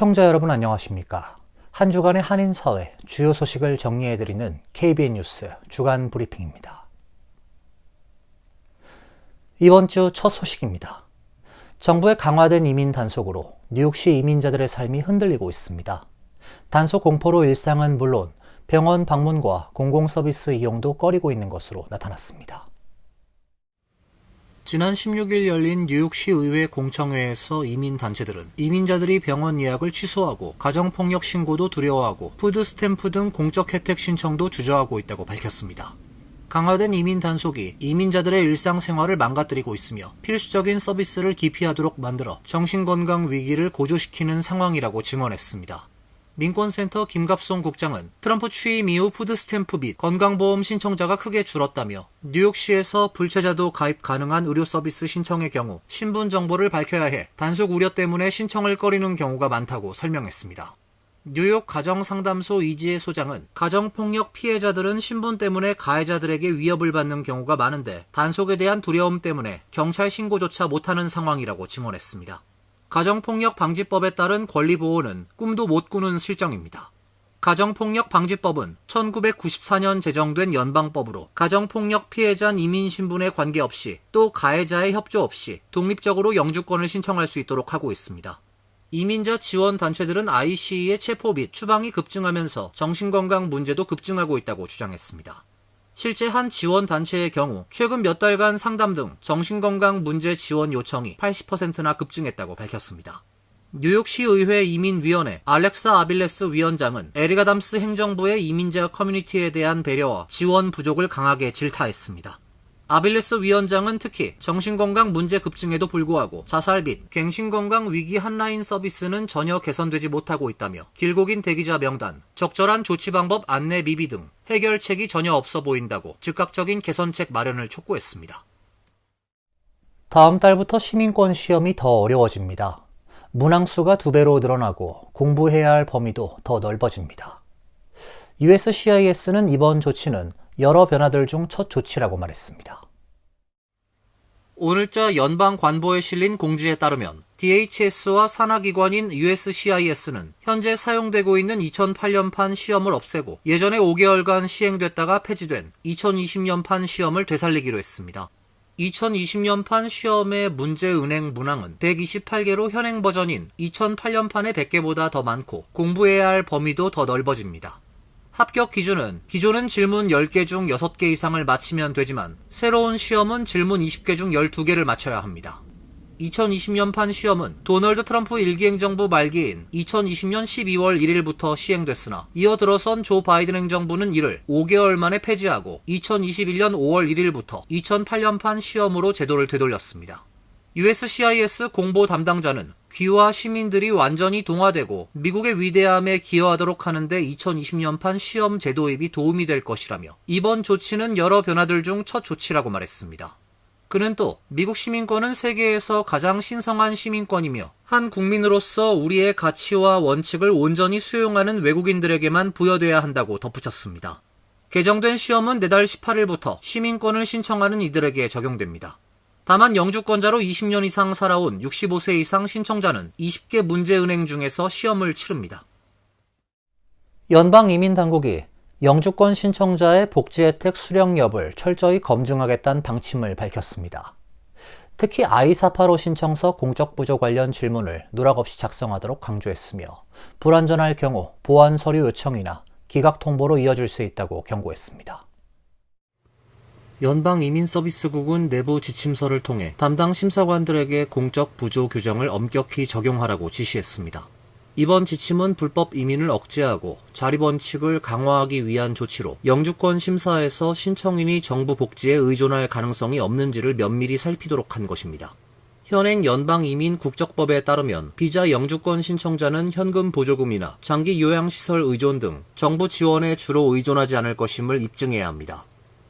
시청자 여러분 안녕하십니까? 한 주간의 한인 사회 주요 소식을 정리해 드리는 KBN 뉴스 주간 브리핑입니다. 이번 주 첫 소식입니다. 정부의 강화된 이민 단속으로 뉴욕시 이민자들의 삶이 흔들리고 있습니다. 단속 공포로 일상은 물론 병원 방문과 공공 서비스 이용도 꺼리고 있는 것으로 나타났습니다. 지난 16일 열린 뉴욕시 의회 공청회에서 이민단체들은 이민자들이 병원 예약을 취소하고 가정폭력 신고도 두려워하고 푸드스탬프 등 공적 혜택 신청도 주저하고 있다고 밝혔습니다. 강화된 이민 단속이 이민자들의 일상생활을 망가뜨리고 있으며 필수적인 서비스를 기피하도록 만들어 정신건강 위기를 고조시키는 상황이라고 증언했습니다. 민권센터 김갑송 국장은 트럼프 취임 이후 푸드 스탬프 및 건강보험 신청자가 크게 줄었다며 뉴욕시에서 불체자도 가입 가능한 의료 서비스 신청의 경우 신분 정보를 밝혀야 해 단속 우려 때문에 신청을 꺼리는 경우가 많다고 설명했습니다. 뉴욕 가정상담소 이지혜 소장은 가정폭력 피해자들은 신분 때문에 가해자들에게 위협을 받는 경우가 많은데 단속에 대한 두려움 때문에 경찰 신고조차 못하는 상황이라고 증언했습니다. 가정폭력 방지법에 따른 권리보호는 꿈도 못 꾸는 실정입니다. 가정폭력 방지법은 1994년 제정된 연방법으로 가정폭력 피해자 이민 신분에 관계없이 또 가해자의 협조 없이 독립적으로 영주권을 신청할 수 있도록 하고 있습니다. 이민자 지원 단체들은 IC의 체포 및 추방이 급증하면서 정신건강 문제도 급증하고 있다고 주장했습니다. 실제 한 지원 단체의 경우 최근 몇 달간 상담 등 정신건강 문제 지원 요청이 80%나 급증했다고 밝혔습니다. 뉴욕시 의회 이민위원회 알렉사 아빌레스 위원장은 에리가담스 행정부의 이민자 커뮤니티에 대한 배려와 지원 부족을 강하게 질타했습니다. 아빌레스 위원장은 특히 정신건강 문제 급증에도 불구하고 자살 및 갱신건강 위기 한라인 서비스는 전혀 개선되지 못하고 있다며 길고 긴 대기자 명단, 적절한 조치 방법 안내 미비 등 해결책이 전혀 없어 보인다고 즉각적인 개선책 마련을 촉구했습니다. 다음 달부터 시민권 시험이 더 어려워집니다. 문항수가 두 배로 늘어나고 공부해야 할 범위도 더 넓어집니다. USCIS는 이번 조치는 여러 변화들 중 첫 조치라고 말했습니다. 오늘자 연방 관보에 실린 공지에 따르면 DHS와 산하기관인 USCIS는 현재 사용되고 있는 2008년판 시험을 없애고 예전에 5개월간 시행됐다가 폐지된 2020년판 시험을 되살리기로 했습니다. 2020년판 시험의 문제 은행 문항은 128개로 현행 버전인 2008년판의 100개보다 더 많고 공부해야 할 범위도 더 넓어집니다. 합격 기준은 기존은 질문 10개 중 6개 이상을 맞히면 되지만 새로운 시험은 질문 20개 중 12개를 맞춰야 합니다. 2020년판 시험은 도널드 트럼프 일기 행정부 말기인 2020년 12월 1일부터 시행됐으나 이어 들어선 조 바이든 행정부는 이를 5개월 만에 폐지하고 2021년 5월 1일부터 2008년판 시험으로 제도를 되돌렸습니다. USCIS 공보 담당자는 귀화 시민들이 완전히 동화되고 미국의 위대함에 기여하도록 하는데 2020년판 시험 제도 입이 도움이 될 것이라며 이번 조치는 여러 변화들 중 첫 조치라고 말했습니다. 그는 또 미국 시민권은 세계에서 가장 신성한 시민권이며 한 국민으로서 우리의 가치와 원칙을 온전히 수용하는 외국인들에게만 부여돼야 한다고 덧붙였습니다. 개정된 시험은 내달 18일부터 시민권을 신청하는 이들에게 적용됩니다. 다만 영주권자로 20년 이상 살아온 65세 이상 신청자는 20개 문제은행 중에서 시험을 치릅니다. 연방이민당국이 영주권 신청자의 복지 혜택 수령 여부를 철저히 검증하겠다는 방침을 밝혔습니다. 특히 I485 신청서 공적 부조 관련 질문을 누락 없이 작성하도록 강조했으며 불완전할 경우 보완 서류 요청이나 기각 통보로 이어질 수 있다고 경고했습니다. 연방이민서비스국은 내부 지침서를 통해 담당 심사관들에게 공적 부조 규정을 엄격히 적용하라고 지시했습니다. 이번 지침은 불법 이민을 억제하고 자립 원칙을 강화하기 위한 조치로 영주권 심사에서 신청인이 정부 복지에 의존할 가능성이 없는지를 면밀히 살피도록 한 것입니다. 현행 연방 이민 국적법에 따르면 비자 영주권 신청자는 현금 보조금이나 장기 요양시설 의존 등 정부 지원에 주로 의존하지 않을 것임을 입증해야 합니다.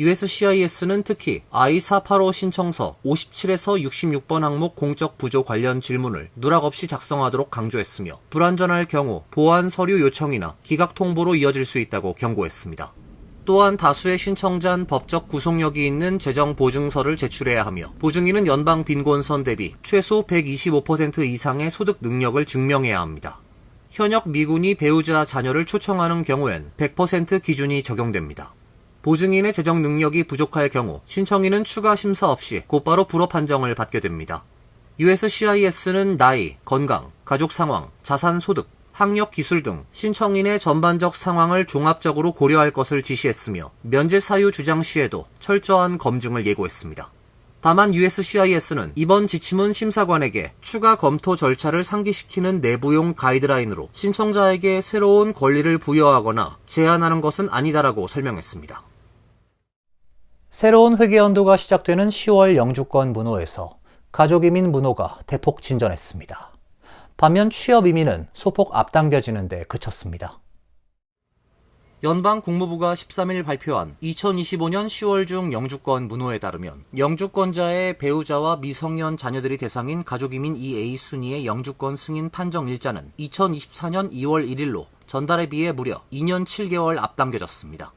USCIS는 특히 I485 신청서 57에서 66번 항목 공적 부조 관련 질문을 누락 없이 작성하도록 강조했으며 불완전할 경우 보완 서류 요청이나 기각 통보로 이어질 수 있다고 경고했습니다. 또한 다수의 신청자는 법적 구속력이 있는 재정 보증서를 제출해야 하며 보증인은 연방 빈곤선 대비 최소 125% 이상의 소득 능력을 증명해야 합니다. 현역 미군이 배우자 자녀를 초청하는 경우엔 100% 기준이 적용됩니다. 보증인의 재정 능력이 부족할 경우 신청인은 추가 심사 없이 곧바로 불허 판정을 받게 됩니다. USCIS는 나이, 건강, 가족 상황, 자산 소득, 학력 기술 등 신청인의 전반적 상황을 종합적으로 고려할 것을 지시했으며 면제 사유 주장 시에도 철저한 검증을 예고했습니다. 다만 USCIS는 이번 지침은 심사관에게 추가 검토 절차를 상기시키는 내부용 가이드라인으로 신청자에게 새로운 권리를 부여하거나 제한하는 것은 아니다라고 설명했습니다. 새로운 회계 연도가 시작되는 10월 영주권 문호에서 가족 이민 문호가 대폭 진전했습니다. 반면 취업 이민은 소폭 앞당겨지는 데 그쳤습니다. 연방 국무부가 13일 발표한 2025년 10월 중 영주권 문호에 따르면 영주권자의 배우자와 미성년 자녀들이 대상인 가족이민 EA 순위의 영주권 승인 판정 일자는 2024년 2월 1일로 전달에 비해 무려 2년 7개월 앞당겨졌습니다.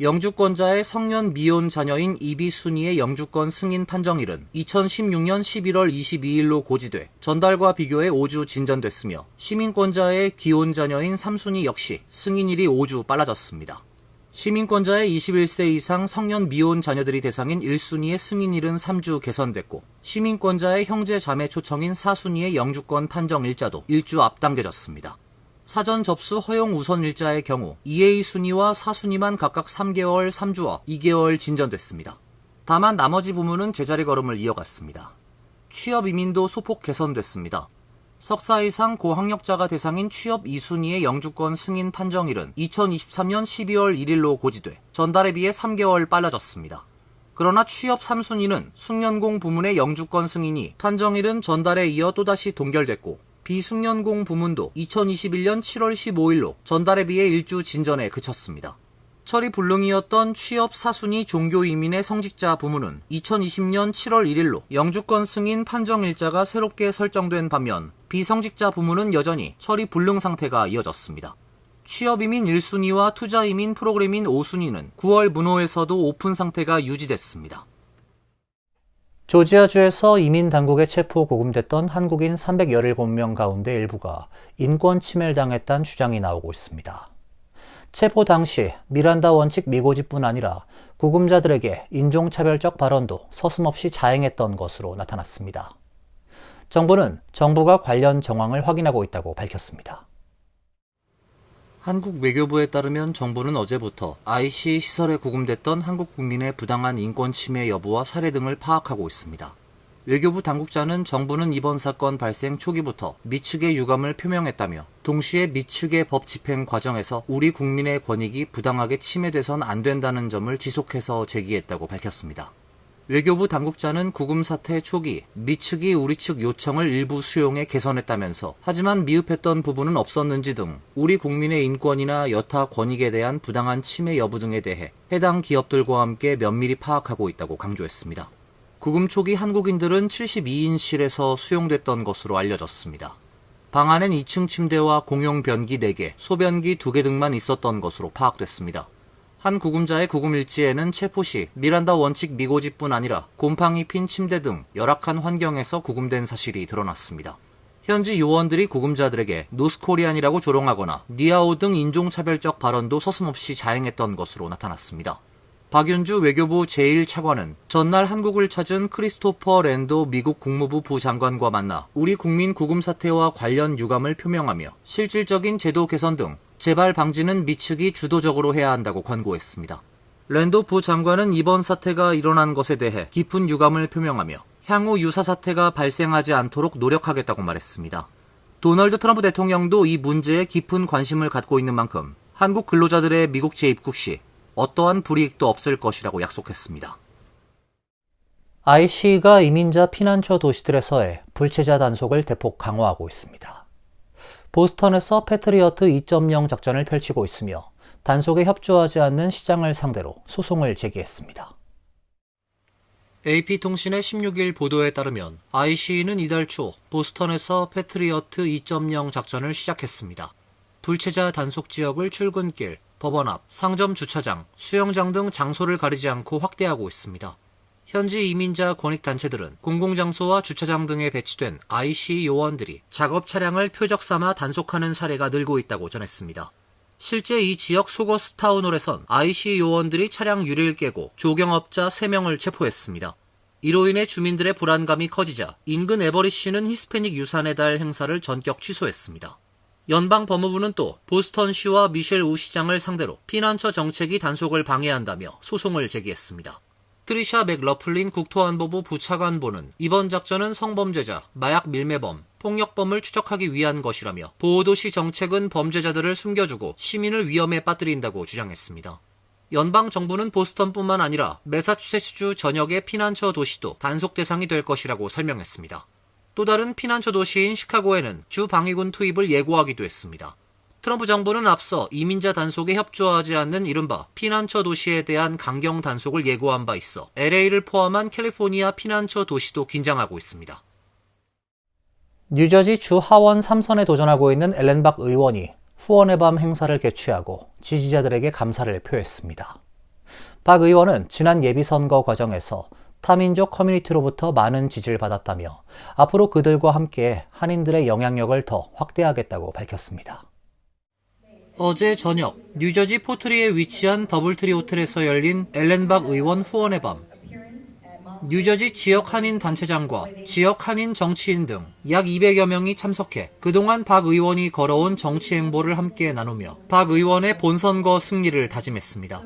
영주권자의 성년 미혼 자녀인 이비 순위의 영주권 승인 판정일은 2016년 11월 22일로 고지돼 전달과 비교해 5주 진전됐으며 시민권자의 기혼 자녀인 3순위 역시 승인일이 5주 빨라졌습니다. 시민권자의 21세 이상 성년 미혼 자녀들이 대상인 1순위의 승인일은 3주 개선됐고 시민권자의 형제 자매 초청인 4순위의 영주권 판정 일자도 1주 앞당겨졌습니다. 사전 접수 허용 우선 일자의 경우 2A 순위와 4순위만 각각 3개월 3주와 2개월 진전됐습니다. 다만 나머지 부문은 제자리 걸음을 이어갔습니다. 취업 이민도 소폭 개선됐습니다. 석사 이상 고학력자가 대상인 취업 2순위의 영주권 승인 판정일은 2023년 12월 1일로 고지돼 전달에 비해 3개월 빨라졌습니다. 그러나 취업 3순위는 숙련공 부문의 영주권 승인이 판정일은 전달에 이어 또다시 동결됐고 비숙련공 부문도 2021년 7월 15일로 전달에 비해 일주 진전에 그쳤습니다. 처리 불능이었던 취업 사순위 종교 이민의 성직자 부문은 2020년 7월 1일로 영주권 승인 판정 일자가 새롭게 설정된 반면 비성직자 부문은 여전히 처리 불능 상태가 이어졌습니다. 취업이민 1순위와 투자이민 프로그램인 5순위는 9월 문호에서도 오픈 상태가 유지됐습니다. 조지아주에서 이민 당국에 체포 구금됐던 한국인 317명 가운데 일부가 인권 침해를 당했다는 주장이 나오고 있습니다. 체포 당시 미란다 원칙 미고지뿐 아니라 구금자들에게 인종차별적 발언도 서슴없이 자행했던 것으로 나타났습니다. 정부는 정부가 관련 정황을 확인하고 있다고 밝혔습니다. 한국 외교부에 따르면 정부는 어제부터 IC 시설에 구금됐던 한국 국민의 부당한 인권 침해 여부와 사례 등을 파악하고 있습니다. 외교부 당국자는 정부는 이번 사건 발생 초기부터 미측의 유감을 표명했다며 동시에 미측의 법 집행 과정에서 우리 국민의 권익이 부당하게 침해돼선 안 된다는 점을 지속해서 제기했다고 밝혔습니다. 외교부 당국자는 구금 사태 초기 미 측이 우리 측 요청을 일부 수용해 개선했다면서 하지만 미흡했던 부분은 없었는지 등 우리 국민의 인권이나 여타 권익에 대한 부당한 침해 여부 등에 대해 해당 기업들과 함께 면밀히 파악하고 있다고 강조했습니다. 구금 초기 한국인들은 72인실에서 수용됐던 것으로 알려졌습니다. 방 안엔 2층 침대와 공용 변기 4개, 소변기 2개 등만 있었던 것으로 파악됐습니다. 한 구금자의 구금일지에는 체포 시 미란다 원칙 미고지뿐 아니라 곰팡이 핀 침대 등 열악한 환경에서 구금된 사실이 드러났습니다. 현지 요원들이 구금자들에게 노스코리안이라고 조롱하거나 니아오 등 인종차별적 발언도 서슴없이 자행했던 것으로 나타났습니다. 박윤주 외교부 제1차관은 전날 한국을 찾은 크리스토퍼 랜도 미국 국무부 부장관과 만나 우리 국민 구금 사태와 관련 유감을 표명하며 실질적인 제도 개선 등 재발 방지는 미측이 주도적으로 해야 한다고 권고했습니다. 랜도 부장관은 이번 사태가 일어난 것에 대해 깊은 유감을 표명하며 향후 유사 사태가 발생하지 않도록 노력하겠다고 말했습니다. 도널드 트럼프 대통령도 이 문제에 깊은 관심을 갖고 있는 만큼 한국 근로자들의 미국 재입국 시 어떠한 불이익도 없을 것이라고 약속했습니다. IC가 이민자 피난처 도시들에서의 불체자 단속을 대폭 강화하고 있습니다. 보스턴에서 패트리어트 2.0 작전을 펼치고 있으며 단속에 협조하지 않는 시장을 상대로 소송을 제기했습니다. AP통신의 16일 보도에 따르면 IC는 이달 초 보스턴에서 패트리어트 2.0 작전을 시작했습니다. 불체자 단속 지역을 출근길, 법원 앞, 상점 주차장, 수영장 등 장소를 가리지 않고 확대하고 있습니다. 현지 이민자 권익단체들은 공공장소와 주차장 등에 배치된 IC 요원들이 작업 차량을 표적 삼아 단속하는 사례가 늘고 있다고 전했습니다. 실제 이 지역 소거스 타운홀에선 IC 요원들이 차량 유리를 깨고 조경업자 3명을 체포했습니다. 이로 인해 주민들의 불안감이 커지자 인근 에버리시는 히스패닉 유산의 달 행사를 전격 취소했습니다. 연방 법무부는 또 보스턴 시와 미셸 우 시장을 상대로 피난처 정책이 단속을 방해한다며 소송을 제기했습니다. 트리샤 맥러플린 국토안보부 부차관보는 이번 작전은 성범죄자, 마약 밀매범, 폭력범을 추적하기 위한 것이라며 보호도시 정책은 범죄자들을 숨겨주고 시민을 위험에 빠뜨린다고 주장했습니다. 연방 정부는 보스턴뿐만 아니라 매사추세츠주 전역의 피난처 도시도 단속 대상이 될 것이라고 설명했습니다. 또 다른 피난처 도시인 시카고에는 주 방위군 투입을 예고하기도 했습니다. 트럼프 정부는 앞서 이민자 단속에 협조하지 않는 이른바 피난처 도시에 대한 강경 단속을 예고한 바 있어 LA를 포함한 캘리포니아 피난처 도시도 긴장하고 있습니다. 뉴저지 주 하원 3선에 도전하고 있는 엘렌박 의원이 후원의 밤 행사를 개최하고 지지자들에게 감사를 표했습니다. 박 의원은 지난 예비선거 과정에서 타민족 커뮤니티로부터 많은 지지를 받았다며 앞으로 그들과 함께 한인들의 영향력을 더 확대하겠다고 밝혔습니다. 어제 저녁 뉴저지 포트리에 위치한 더블트리 호텔에서 열린 엘렌박 의원 후원의 밤 뉴저지 지역 한인 단체장과 지역 한인 정치인 등 약 200여 명이 참석해 그동안 박 의원이 걸어온 정치 행보를 함께 나누며 박 의원의 본선거 승리를 다짐했습니다.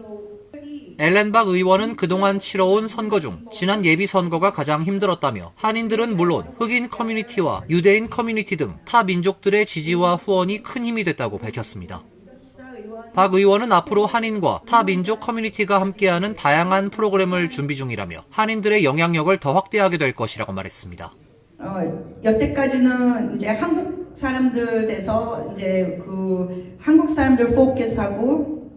엘렌 박 의원은 그동안 치러온 선거 중 지난 예비 선거가 가장 힘들었다며 한인들은 물론 흑인 커뮤니티와 유대인 커뮤니티 등 타 민족들의 지지와 후원이 큰 힘이 됐다고 밝혔습니다. 박 의원은 앞으로 한인과 타 민족 커뮤니티가 함께하는 다양한 프로그램을 준비 중이라며 한인들의 영향력을 더 확대하게 될 것이라고 말했습니다. 어, 여태까지는 이제 한국 사람들 돼서 이제 그 한국 사람들 포커스하고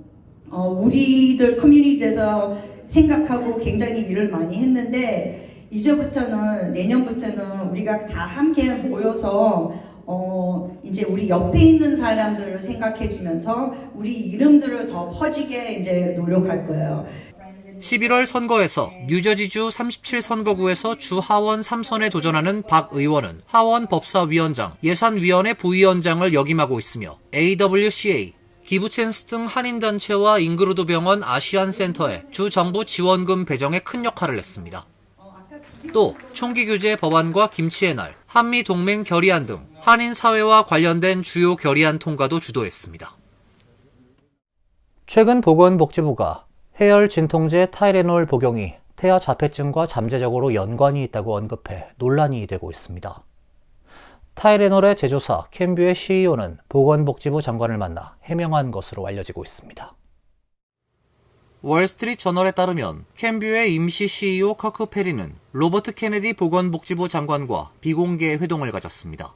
어, 우리들 커뮤니티 돼서 생각하고 굉장히 일을 많이 했는데 이제부터는 내년부터는 우리가 다 함께 모여서 어, 이제 우리 옆에 있는 사람들을 생각해 주면서 우리 이름들을 더 퍼지게 이제 노력할 거예요. 11월 선거에서 뉴저지주 37선거구에서 주 하원 3선에 도전하는 박 의원은 하원 법사위원장, 예산위원회 부위원장을 역임하고 있으며 AWCA, 기부챈스 등 한인단체와 잉그루드 병원 아시안센터에 주 정부 지원금 배정에 큰 역할을 했습니다. 또 총기 규제 법안과 김치의 날, 한미 동맹 결의안 등 한인 사회와 관련된 주요 결의안 통과도 주도했습니다. 최근 보건복지부가 해열 진통제 타이레놀 복용이 태아 자폐증과 잠재적으로 연관이 있다고 언급해 논란이 되고 있습니다. 타이레놀의 제조사 캔뷰의 CEO는 보건복지부 장관을 만나 해명한 것으로 알려지고 있습니다. 월스트리트 저널에 따르면 캔뷰의 임시 CEO 커크 페리는 로버트 케네디 보건복지부 장관과 비공개 회동을 가졌습니다.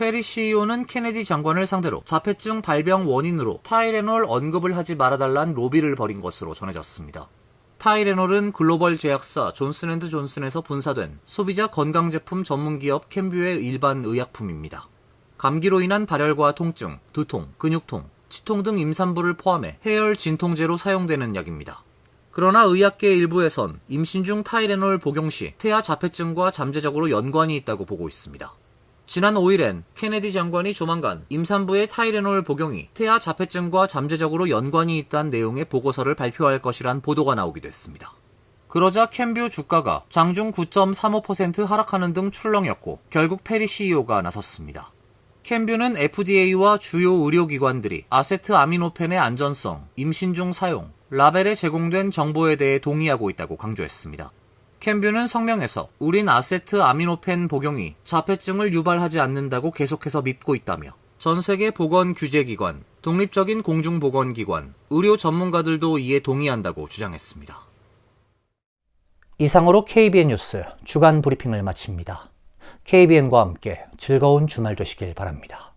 페리 CEO는 케네디 장관을 상대로 자폐증 발병 원인으로 타이레놀 언급을 하지 말아달란 로비를 벌인 것으로 전해졌습니다. 타이레놀은 글로벌 제약사 존슨앤드 존슨에서 분사된 소비자 건강제품 전문기업 캔뷰의 일반 의약품입니다. 감기로 인한 발열과 통증, 두통, 근육통, 치통 등 임산부를 포함해 해열 진통제로 사용되는 약입니다. 그러나 의학계 일부에선 임신 중 타이레놀 복용 시 태아 자폐증과 잠재적으로 연관이 있다고 보고 있습니다. 지난 5일엔 케네디 장관이 조만간 임산부의 타이레놀 복용이 태아 자폐증과 잠재적으로 연관이 있다는 내용의 보고서를 발표할 것이란 보도가 나오기도 했습니다. 그러자 캔뷰 주가가 장중 9.35% 하락하는 등 출렁였고 결국 페리 CEO가 나섰습니다. 캔뷰는 FDA와 주요 의료기관들이 아세트 아미노펜의 안전성, 임신 중 사용, 라벨에 제공된 정보에 대해 동의하고 있다고 강조했습니다. 캔뷰는 성명에서 우린 아세트 아미노펜 복용이 자폐증을 유발하지 않는다고 계속해서 믿고 있다며 전 세계 보건 규제기관, 독립적인 공중보건기관, 의료 전문가들도 이에 동의한다고 주장했습니다. 이상으로 KBN 뉴스 주간 브리핑을 마칩니다. KBN과 함께 즐거운 주말 되시길 바랍니다.